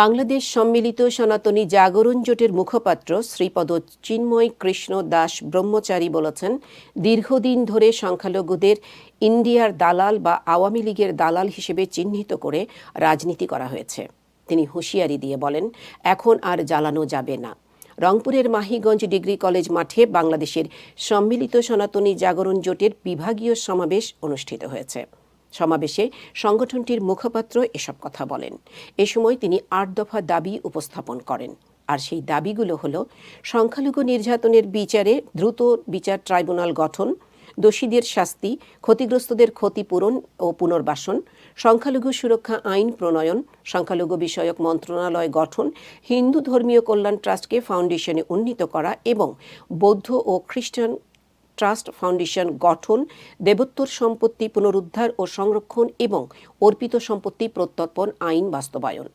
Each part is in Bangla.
বাংলাদেশ সম্মিলিত সনাতনী জাগরণ জোটের মুখপাত্র শ্রীপদ চিন্ময় কৃষ্ণ দাস ব্রহ্মচারী বলেছেন, দীর্ঘদিন ধরে সংখ্যালঘুদের ইন্ডিয়ার দালাল বা আওয়ামী লীগের দালাল হিসেবে চিহ্নিত করে রাজনীতি করা হয়েছে। তিনি হুঁশিয়ারি দিয়ে বলেন, এখন আর জ্বালানো যাবে না। রংপুরের মাহিগঞ্জ ডিগ্রি কলেজ মাঠে বাংলাদেশের সম্মিলিত সনাতনী জাগরণ জোটের বিভাগীয় সমাবেশ অনুষ্ঠিত হয়েছে। সমাবেশে সংগঠনটির মুখপাত্র এসব কথা বলেন। এ সময় তিনি আট দফা দাবি উপস্থাপন করেন। আর সেই দাবিগুলো হল, সংখ্যালঘু নির্যাতনের বিচারে দ্রুত বিচার ট্রাইব্যুনাল গঠন, দোষীদের শাস্তি, ক্ষতিগ্রস্তদের ক্ষতিপূরণ ও পুনর্বাসন, সংখ্যালঘু সুরক্ষা আইন প্রণয়ন, সংখ্যালঘু বিষয়ক মন্ত্রণালয় গঠন, হিন্দু ধর্মীয় কল্যাণ ট্রাস্টকে ফাউন্ডেশনে উন্নীত করা এবং বৌদ্ধ ও খ্রিস্টান ট্রাস্ট ফাউন্ডেশন গঠন, দেবোত্তর সম্পত্তি পুনরুদ্ধার ও সংরক্ষণ এবং অর্পিত সম্পত্তি প্রত্যর্পণ আইন বাস্তবায়ন।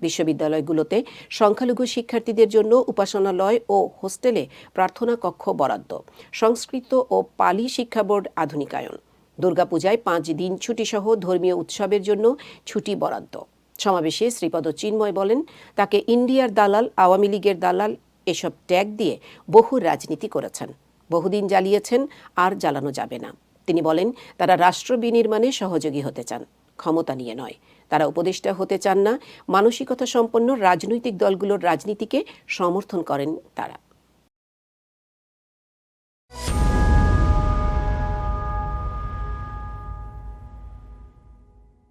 বিশ্ববিদ্যালয়গুলোতে সংখ্যালঘু শিক্ষার্থীদের জন্য উপাসনালয় ও হোস্টেলে প্রার্থনা কক্ষ বরাদ্দ, সংস্কৃত ও পালি শিক্ষা বোর্ড আধুনিকায়ন। দুর্গাপূজায় পাঁচ দিন ছুটিসহ ধর্মীয় উৎসবের জন্য ছুটি বরাদ্দ। সমাবেশে শ্রীপদ চিন্ময় বলেন, তাকে ইন্ডিয়ার দালাল, আওয়ামী লীগের দালাল এসব ট্যাগ দিয়ে বহু রাজনীতি করেছেন। বহুদিন জ্বালিয়েছেন, আর জ্বালানো যাবে না। তিনি বলেন, তারা রাষ্ট্র বিনির্মাণে সহযোগী হতে চান, ক্ষমতা নিয়ে নয়। তারা উপদেষ্টা হতে চান না, মানসিকতা সম্পন্ন রাজনৈতিক দলগুলোর রাজনীতিকে সমর্থন করেন তারা।